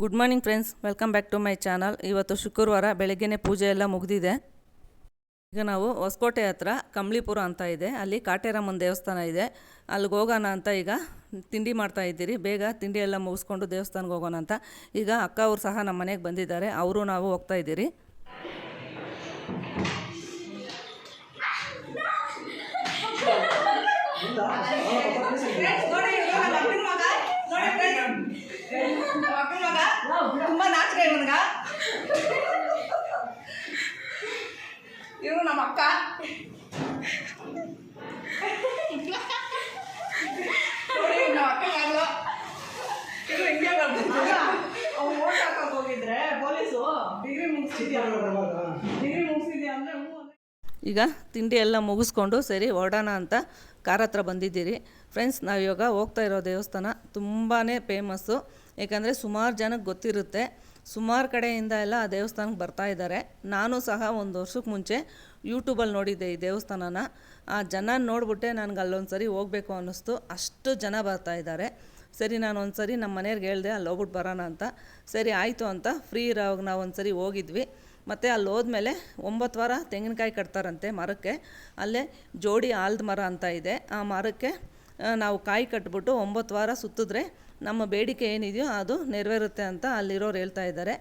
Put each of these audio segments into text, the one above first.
Good morning friends welcome back to my channel ಇವತ್ತು ಶುಕ್ರವಾರ ಬೆಳಗ್ಗೆನೇ ಪೂಜೆ ಎಲ್ಲ ಮುಗಿದಿದೆ. ಈಗ ನಾವು ಹೊಸಕೋಟೆ ಹತ್ರ ಕಂಬ್ಳಿಪುರ ಅಂತ ಇದೆ. ಅಲ್ಲಿ ಕಾಟೇರಮ್ಮನ ದೇವಸ್ಥಾನ ಇದೆ. ಅಲ್ಲಿಗೆ ಹೋಗೋಣ ಅಂತ ಈಗ ತಿಂಡಿ ಮಾಡ್ತಾ ಇದ್ದೀರಿ. ಬೇಗ ತಿಂಡಿ ಎಲ್ಲ ಮುಗಿಸ್ಕೊಂಡು ದೇವಸ್ಥಾನಕ್ಕೆ ಹೋಗೋಣ ಅಂತ. ಈಗ ಅಕ್ಕ ಅವರು ಸಹ ನಮ್ಮ ಮನೆಗೆ ಬಂದಿದ್ದಾರೆ. ಅವರು ನಾವು ಹೋಗ್ತಾ ಇದ್ದೀರಿ. ಇವನ್ಗ ಇವರು ನಮ್ಮ ಅಕ್ಕ. ನೋಡಿ ಇವ್ನು ನಮ್ಮ ಅಕ್ಕನ ಮಗಳು ಇವ್ರು ಹಿಂಗೆ ಬರ್ತಿದ್ರು. ಅವ್ನು ಓಟ್ ಹಾಕಕ್ ಹೋಗಿದ್ರೆ ಪೊಲೀಸು ಡಿಗ್ರಿ ಮುಗಿಸಿದ್ಯಾ ಡಿಗ್ರಿ ಮುಗಿಸಿದ್ಯಾ ಅಂದ್ರೆ ಹ್ಞೂ ಅಂದ್ರೆ ಈಗ ತಿಂಡಿ ಎಲ್ಲ ಮುಗಿಸ್ಕೊಂಡು ಸರಿ ಹೊರಡೋಣ ಅಂತ ಕಾರ್ ಹತ್ರ ಬಂದಿದ್ದೀರಿ. ಫ್ರೆಂಡ್ಸ್ ನಾವು ಇವಾಗ ಹೋಗ್ತಾ ಇರೋ ದೇವಸ್ಥಾನ ತುಂಬಾ ಫೇಮಸ್ಸು ಏಕೆಂದರೆ ಸುಮಾರು ಜನಕ್ಕೆ ಗೊತ್ತಿರುತ್ತೆ. ಸುಮಾರು ಕಡೆಯಿಂದ ಎಲ್ಲ ಆ ದೇವಸ್ಥಾನಕ್ಕೆ ಬರ್ತಾ ಇದ್ದಾರೆ ನಾನು ಸಹ ಒಂದು ವರ್ಷಕ್ಕೆ ಮುಂಚೆ ಯೂಟ್ಯೂಬಲ್ಲಿ ನೋಡಿದ್ದೆ ಈ ದೇವಸ್ಥಾನನ. ಆ ಜನ ನೋಡಿಬಿಟ್ಟೆ ನನಗೆ ಅಲ್ಲೊಂದು ಸರಿ ಹೋಗಬೇಕು ಅನ್ನಿಸ್ತು. ಅಷ್ಟು ಜನ ಬರ್ತಾ ಇದ್ದಾರೆ ಸರಿ, ನಾನು ಒಂದು ಸರಿ ನಮ್ಮ ಮನೆಯವ್ರಿಗೆ ಹೇಳಿದೆ ಅಲ್ಲಿ ಹೋಗ್ಬಿಟ್ಟು ಬರೋಣ ಅಂತ. ಸರಿ, ಆಯಿತು ಅಂತ ಫ್ರೀ ಇರೋವಾಗ ನಾವು ಒಂದು ಸರಿ ಹೋಗಿದ್ವಿ. ಮತ್ತು ಅಲ್ಲಿ ಹೋದ್ಮೇಲೆ ಒಂಬತ್ತು ವಾರ ತೆಂಗಿನಕಾಯಿ ಕಟ್ತಾರಂತೆ ಮರಕ್ಕೆ. ಅಲ್ಲೇ ಜೋಡಿ ಆಲ್ದ ಮರ ಅಂತ ಇದೆ. ಆ ಮರಕ್ಕೆ ನಾವು ಕಾಯಿ ಕಟ್ಬಿಟ್ಟು ಒಂಬತ್ತು ವಾರ ಸುತ್ತಿದ್ರೆ ನಮ್ಮ ಬೇಡಿಕೆ ಏನಿದೆಯೋ ಅದು ನೆರವೇರುತ್ತೆ ಅಂತ ಅಲ್ಲಿರೋರು ಹೇಳ್ತಾ ಇದ್ದಾರೆ.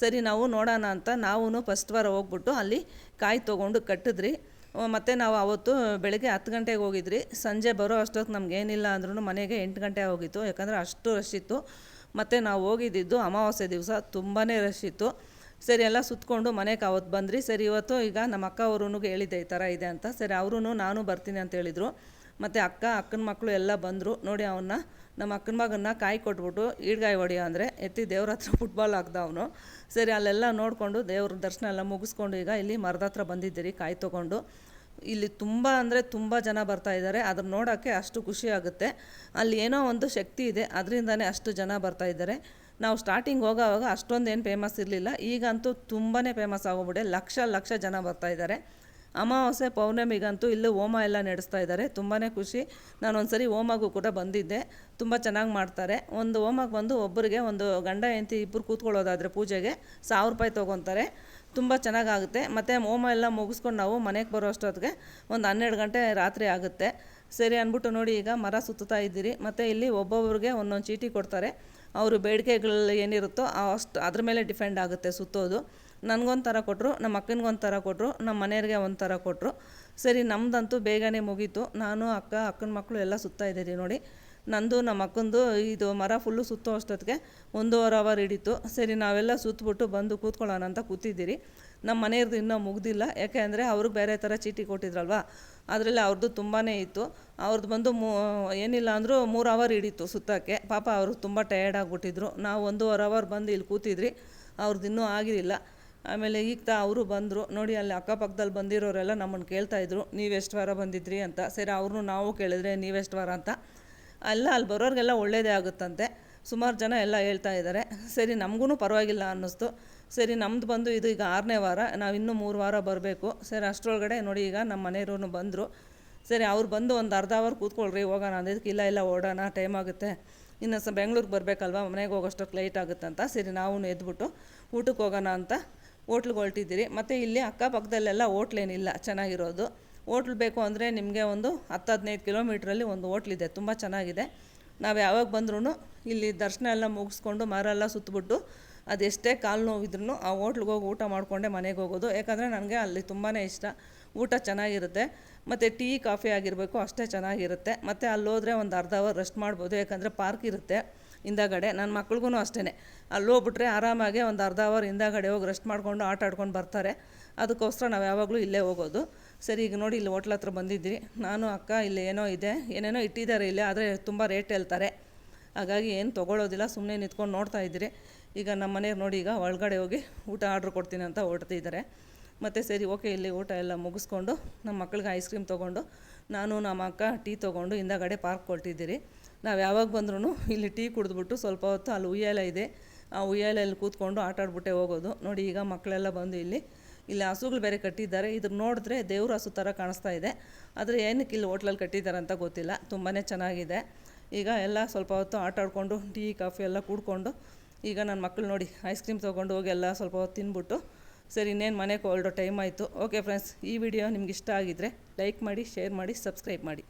ಸರಿ, ನಾವು ನೋಡೋಣ ಅಂತ ನಾವು ಫಸ್ಟ್ ವಾರ ಹೋಗ್ಬಿಟ್ಟು ಅಲ್ಲಿ ಕಾಯಿ ತೊಗೊಂಡು ಕಟ್ಟಿದ್ರಿ. ಮತ್ತು ನಾವು ಅವತ್ತು ಬೆಳಗ್ಗೆ ಹತ್ತು ಗಂಟೆಗೆ ಹೋಗಿದ್ರಿ. ಸಂಜೆ ಬರೋ ಅಷ್ಟೊತ್ತು ನಮ್ಗೆ ಏನಿಲ್ಲ ಅಂದ್ರೂ ಮನೆಗೆ ಎಂಟು ಗಂಟೆ ಹೋಗಿತ್ತು. ಯಾಕಂದರೆ ಅಷ್ಟು ರಶ್ ಇತ್ತು. ಮತ್ತು ನಾವು ಹೋಗಿದ್ದಿದ್ದು ಅಮಾವಾಸ್ಯೆ ದಿವಸ ತುಂಬಾ ರಶ್ ಇತ್ತು. ಸರಿ, ಎಲ್ಲ ಸುತ್ತಕೊಂಡು ಮನೆಗೆ ಅವತ್ತು ಬಂದ್ರಿ. ಸರಿ, ಇವತ್ತು ಈಗ ನಮ್ಮ ಅಕ್ಕ ಅವ್ರೂ ಹೇಳಿದ್ದೆ ಈ ಥರ ಇದೆ ಅಂತ. ಸರಿ ಅವರೂ ನಾನು ಬರ್ತೀನಿ ಅಂತ ಹೇಳಿದರು. ಮತ್ತು ಅಕ್ಕ, ಅಕ್ಕನ ಮಕ್ಕಳು ಎಲ್ಲ ಬಂದರು. ನೋಡಿ, ಅವನ್ನ ನಮ್ಮ ಅಕ್ಕನ ಮಗನ್ನ ಕಾಯಿ ಕೊಟ್ಬಿಟ್ಟು ಈಡ್ಗಾಯಿ ಹೊಡಿಯೋ ಅಂದರೆ ಎತ್ತಿ ದೇವ್ರ ಹತ್ರ ಫುಟ್ಬಾಲ್ ಹಾಕ್ದ ಅವನು. ಸರಿ, ಅಲ್ಲೆಲ್ಲ ನೋಡಿಕೊಂಡು ದೇವ್ರ ದರ್ಶನ ಎಲ್ಲ ಮುಗಿಸ್ಕೊಂಡು ಈಗ ಇಲ್ಲಿ ಮರದ ಹತ್ರ ಬಂದಿದ್ದೀರಿ, ಕಾಯಿ ತೊಗೊಂಡು. ಇಲ್ಲಿ ತುಂಬ ಅಂದರೆ ತುಂಬ ಜನ ಬರ್ತಾ ಇದ್ದಾರೆ, ಅದನ್ನ ನೋಡೋಕ್ಕೆ ಅಷ್ಟು ಖುಷಿ ಆಗುತ್ತೆ. ಅಲ್ಲಿ ಏನೋ ಒಂದು ಶಕ್ತಿ ಇದೆ, ಅದರಿಂದನೇ ಅಷ್ಟು ಜನ ಬರ್ತಾ ಇದ್ದಾರೆ. ನಾವು ಸ್ಟಾರ್ಟಿಂಗ್ ಹೋಗೋವಾಗ ಅಷ್ಟೊಂದು ಏನು ಫೇಮಸ್ ಇರಲಿಲ್ಲ, ಈಗಂತೂ ತುಂಬಾ ಫೇಮಸ್ ಆಗೋಗ್ಬಿಟ್ಟೆ ಲಕ್ಷ ಲಕ್ಷ ಜನ ಬರ್ತಾ ಇದ್ದಾರೆ. ಅಮಾವಾಸ್ಯೆ ಪೌರ್ಣಮಿಗಂತೂ ಇಲ್ಲೂ ಹೋಮ ಎಲ್ಲ ನಡೆಸ್ತಾ ಇದ್ದಾರೆ. ತುಂಬಾ ಖುಷಿ. ನಾನು ಒಂದು ಸರಿ ಹೋಮಗೂ ಕೂಡ ಬಂದಿದ್ದೆ. ತುಂಬ ಚೆನ್ನಾಗಿ ಮಾಡ್ತಾರೆ. ಒಂದು ಹೋಮಕ್ಕೆ ಬಂದು ಒಬ್ಬರಿಗೆ ಒಂದು ಗಂಡ, ಹೆಂಡತಿ ಇಬ್ಬರು ಕೂತ್ಕೊಳ್ಳೋದಾದರೆ ಪೂಜೆಗೆ ಸಾವಿರ ರೂಪಾಯಿ ತೊಗೊತಾರೆ. ತುಂಬ ಚೆನ್ನಾಗಾಗುತ್ತೆ. ಮತ್ತು ಹೋಮ ಎಲ್ಲ ಮುಗಿಸ್ಕೊಂಡು ನಾವು ಮನೆಗೆ ಬರೋ ಅಷ್ಟೊತ್ತಿಗೆ ಒಂದು ಹನ್ನೆರಡು ಗಂಟೆ ರಾತ್ರಿ ಆಗುತ್ತೆ. ಸರಿ ಅಂದ್ಬಿಟ್ಟು ನೋಡಿ ಈಗ ಮರ ಸುತ್ತಾ ಇದ್ದೀರಿ. ಮತ್ತು ಇಲ್ಲಿ ಒಬ್ಬೊಬ್ರಿಗೆ ಒಂದೊಂದು ಚೀಟಿ ಕೊಡ್ತಾರೆ. ಅವರು ಬೇಡಿಕೆಗಳು ಏನಿರುತ್ತೋ ಅಷ್ಟು ಅದ್ರ ಮೇಲೆ ಡಿಪೆಂಡ್ ಆಗುತ್ತೆ ಸುತ್ತೋದು. ನನಗೊಂಥರ ಕೊಟ್ಟರು ನಮ್ಮ ಅಕ್ಕನಿಗೊಂಥರ ಕೊಟ್ಟರು ನಮ್ಮ ಮನೆಯವ್ರಿಗೆ ಒಂಥರ ಕೊಟ್ಟರು ಸರಿ ನಮ್ಮದಂತೂ ಬೇಗನೆ ಮುಗೀತು. ನಾನು, ಅಕ್ಕ, ಅಕ್ಕನ ಮಕ್ಕಳು ಎಲ್ಲ ಸುತ್ತಾ ಇದ್ದೀರಿ ನೋಡಿ. ನಂದು, ನಮ್ಮ ಅಕ್ಕಂದು ಇದು ಮರ ಫುಲ್ಲು ಸುತ್ತೋ ಅಷ್ಟೊತ್ತಿಗೆ ಒಂದೂವರೆ ಅವರ್ ಹಿಡಿತು. ಸರಿ, ನಾವೆಲ್ಲ ಸುತ್ತಬಿಟ್ಟು ಬಂದು ಕೂತ್ಕೊಳ್ಳೋಣ ಅಂತ ಕೂತಿದ್ದೀರಿ. ನಮ್ಮ ಮನೆಯವ್ರದ್ದು ಇನ್ನೂ ಮುಗ್ದಿಲ್ಲ. ಯಾಕೆ ಅಂದರೆ ಅವ್ರಿಗೆ ಬೇರೆ ಥರ ಚೀಟಿ ಕೊಟ್ಟಿದ್ರಲ್ವ? ಅದರಲ್ಲಿ ಅವ್ರದ್ದು ತುಂಬಾ ಇತ್ತು. ಅವ್ರದ್ದು ಬಂದು ಮೂ, ಏನಿಲ್ಲ ಅಂದರೂ ಮೂರು ಅವರ್ ಹಿಡೀತು ಸುತ್ತಕ್ಕೆ. ಪಾಪ ಅವರು ತುಂಬ ಟಯರ್ಡ್ ಆಗಿಬಿಟ್ಟಿದ್ರು. ನಾವು ಒಂದೂವರೆ ಅವರ್ ಬಂದು ಇಲ್ಲಿ ಕೂತಿದ್ರಿ ಅವ್ರದ್ದು ಇನ್ನೂ ಆಗಿರಲಿಲ್ಲ. ಆಮೇಲೆ ಈಗ ತಾ ಅವರು ಬಂದರು. ನೋಡಿ, ಅಲ್ಲಿ ಅಕ್ಕಪಕ್ಕದಲ್ಲಿ ಬಂದಿರೋರೆಲ್ಲ ನಮ್ಮನ್ನು ಕೇಳ್ತಾಯಿದ್ರು ನೀವು ಎಷ್ಟು ವಾರ ಬಂದಿದ್ರಿ? ಅಂತ. ಸರಿ, ಅವ್ರನ್ನೂ ನಾವು ಕೇಳಿದ್ರೆ ನೀವೆಷ್ಟು ವಾರ? ಅಂತ. ಅಲ್ಲ, ಅಲ್ಲಿ ಬರೋರಿಗೆಲ್ಲ ಒಳ್ಳೆಯದೇ ಆಗುತ್ತಂತೆ. ಸುಮಾರು ಜನ ಎಲ್ಲ ಹೇಳ್ತಾ ಇದ್ದಾರೆ ಸರಿ ನಮಗೂ ಪರವಾಗಿಲ್ಲ ಅನ್ನಿಸ್ತು. ಸರಿ, ನಮ್ದು ಬಂದು ಇದು ಈಗ ಆರನೇ ವಾರ, ನಾವು ಇನ್ನೂ ಮೂರು ವಾರ ಬರಬೇಕು. ಸರಿ, ಅಷ್ಟರೊಳಗಡೆ ನೋಡಿ ಈಗ ನಮ್ಮ ಮನೆಯವ್ರೂ ಬಂದರು. ಸರಿ, ಅವ್ರು ಬಂದು ಒಂದು ಅರ್ಧ ಅವರ್ ಕೂತ್ಕೊಳ್ರಿ, ಹೋಗೋಣ ಅಂದಿದ್ದಕ್ಕೆ ಇಲ್ಲ ಇಲ್ಲ, ಓಡೋಣ ಟೈಮ್ ಆಗುತ್ತೆ. ಇನ್ನು ಸ ಬೆಂಗ್ಳೂರಿಗೆ ಬರಬೇಕಲ್ವ, ಮನೆಗೆ ಹೋಗೋಷ್ಟಕ್ಕೆ ಲೇಟ್ ಆಗುತ್ತೆ ಅಂತ ಸರಿ, ನಾವು ಎದ್ಬಿಟ್ಟು ಊಟಕ್ಕೆ ಹೋಗೋಣ ಅಂತ ಹೋಟ್ಲಿಗೆ ಹೊರಟಿದ್ದೀರಿ. ಮತ್ತು ಇಲ್ಲಿ ಅಕ್ಕಪಕ್ಕದಲ್ಲೆಲ್ಲ ಹೋಟ್ಲೇನಿಲ್ಲ ಚೆನ್ನಾಗಿರೋದು. ಹೋಟ್ಲ್ ಬೇಕು ಅಂದರೆ ನಿಮಗೆ ಒಂದು ಹತ್ತು, ಹದಿನೈದು ಕಿಲೋಮೀಟ್ರಲ್ಲಿ ಒಂದು ಹೋಟ್ಲಿದೆ ತುಂಬ ಚೆನ್ನಾಗಿದೆ. ನಾವು ಯಾವಾಗ ಬಂದ್ರೂ ಇಲ್ಲಿ ದರ್ಶನ ಎಲ್ಲ ಮುಗಿಸ್ಕೊಂಡು ಮರ ಎಲ್ಲ ಸುತ್ತಬಿಟ್ಟು ಅದೆಷ್ಟೇ ಕಾಲು ನೋವಿದ್ರೂ ಆ ಹೋಟ್ಲಿಗೆ ಹೋಗಿ ಊಟ ಮಾಡಿಕೊಂಡೆ ಮನೆಗೆ ಹೋಗೋದು. ಯಾಕಂದರೆ ನನಗೆ ಅಲ್ಲಿ ತುಂಬಾ ಇಷ್ಟ. ಊಟ ಚೆನ್ನಾಗಿರುತ್ತೆ. ಮತ್ತು ಟೀ, ಕಾಫಿ ಆಗಿರಬೇಕು, ಅಷ್ಟೇ ಚೆನ್ನಾಗಿರುತ್ತೆ. ಮತ್ತು ಅಲ್ಲಿ ಹೋದರೆ ಒಂದು ಅರ್ಧ ಅವರ್ ರೆಸ್ಟ್ ಮಾಡ್ಬೋದು. ಯಾಕಂದರೆ ಪಾರ್ಕ್ ಇರುತ್ತೆ ಹಿಂದಗಡೆ. ನನ್ನ ಮಕ್ಳಿಗೂ ಅಷ್ಟೇ ಅಲ್ಲಿ ಹೋಗ್ಬಿಟ್ರೆ ಆರಾಮಾಗಿ ಒಂದು ಅರ್ಧ ಅವರ್ ಹಿಂದಗಡೆ ಹೋಗಿ ರೆಸ್ಟ್ ಮಾಡಿಕೊಂಡು ಆಟ ಆಡ್ಕೊಂಡು ಬರ್ತಾರೆ. ಅದಕ್ಕೋಸ್ಕರ ನಾವು ಯಾವಾಗಲೂ ಇಲ್ಲೇ ಹೋಗೋದು. ಸರಿ, ಈಗ ನೋಡಿ ಇಲ್ಲಿ ಹೋಟ್ಲ್ ಹತ್ರ ಬಂದಿದ್ದೀರಿ ನಾನು, ಅಕ್ಕ, ಇಲ್ಲಿ ಏನೋ ಇದೆ. ಏನೇನೋ ಇಟ್ಟಿದ್ದಾರೆ ಇಲ್ಲಿ, ಆದರೆ ತುಂಬ ರೇಟ್ ಹೇಳ್ತಾರೆ. ಹಾಗಾಗಿ ಏನು ತೊಗೊಳೋದಿಲ್ಲ ಸುಮ್ಮನೆ ನಿಂತ್ಕೊಂಡು ನೋಡ್ತಾ ಇದ್ದೀರಿ. ಈಗ ನಮ್ಮ ಮನೆಯವ್ರು ನೋಡಿ, ಈಗ ಒಳಗಡೆ ಹೋಗಿ ಊಟ ಆರ್ಡ್ರ್ ಕೊಡ್ತೀನಿ ಅಂತ ಹೊರಡ್ತಿದ್ದಾರೆ. ಮತ್ತು ಸರಿ, ಓಕೆ, ಇಲ್ಲಿ ಊಟ ಎಲ್ಲ ಮುಗಿಸ್ಕೊಂಡು ನಮ್ಮ ಮಕ್ಳಿಗೆ ಐಸ್ ಕ್ರೀಮ್ ತೊಗೊಂಡು, ನಾನು, ನಮ್ಮ ಅಕ್ಕ ಟೀ ತೊಗೊಂಡು ಹಿಂದಗಡೆ ಪಾರ್ಕ್ ಕೊಟ್ಟಿದ್ದೀರಿ ನಾವು ಯಾವಾಗ ಬಂದ್ರೂ ಇಲ್ಲಿ ಟೀ ಕುಡಿದ್ಬಿಟ್ಟು ಸ್ವಲ್ಪ ಹೊತ್ತು ಅಲ್ಲಿ ಉಯ್ಯಾಲೆ ಇದೆ. ಆ ಉಯ್ಯಾಲೆಯಲ್ಲಿ ಕೂತ್ಕೊಂಡು ಆಟ ಆಡ್ಬಿಟ್ಟೆ ಹೋಗೋದು. ನೋಡಿ, ಈಗ ಮಕ್ಕಳೆಲ್ಲ ಬಂದು ಇಲ್ಲಿ ಇಲ್ಲಿ ಹಸುಗಳು ಬೇರೆ ಕಟ್ಟಿದ್ದಾರೆ. ಇದ್ರ ನೋಡಿದ್ರೆ ದೇವ್ರ ಹಸು ಥರ ಕಾಣಿಸ್ತಾ ಇದೆ. ಆದರೆ ಏನಕ್ಕೆ ಇಲ್ಲಿ ಹೋಟ್ಲಲ್ಲಿ ಕಟ್ಟಿದ್ದಾರೆ ಅಂತ ಗೊತ್ತಿಲ್ಲ. ತುಂಬಾ ಚೆನ್ನಾಗಿದೆ. ಈಗ ಎಲ್ಲ ಸ್ವಲ್ಪ ಹೊತ್ತು ಆಟ ಆಡಿಕೊಂಡು, ಟೀ, ಕಾಫಿ ಎಲ್ಲ ಕುಡ್ಕೊಂಡು, ಈಗ ನನ್ನ ಮಕ್ಕಳು ನೋಡಿ ಐಸ್ ಕ್ರೀಮ್ ತೊಗೊಂಡು ಹೋಗಿ ಎಲ್ಲ ಸ್ವಲ್ಪ ಹೊತ್ತು ತಿನ್ಬಿಟ್ಟು, ಸರಿ, ಇನ್ನೇನು ಮನೆಗೆ ಹೊರಡೋ ಟೈಮ್ ಆಯಿತು. ಓಕೆ ಫ್ರೆಂಡ್ಸ್ ಈ ವಿಡಿಯೋ ನಿಮ್ಗೆ ಇಷ್ಟ ಆಗಿದ್ದರೆ ಲೈಕ್ ಮಾಡಿ ಶೇರ್ ಮಾಡಿ ಸಬ್ಸ್ಕ್ರೈಬ್ ಮಾಡಿ.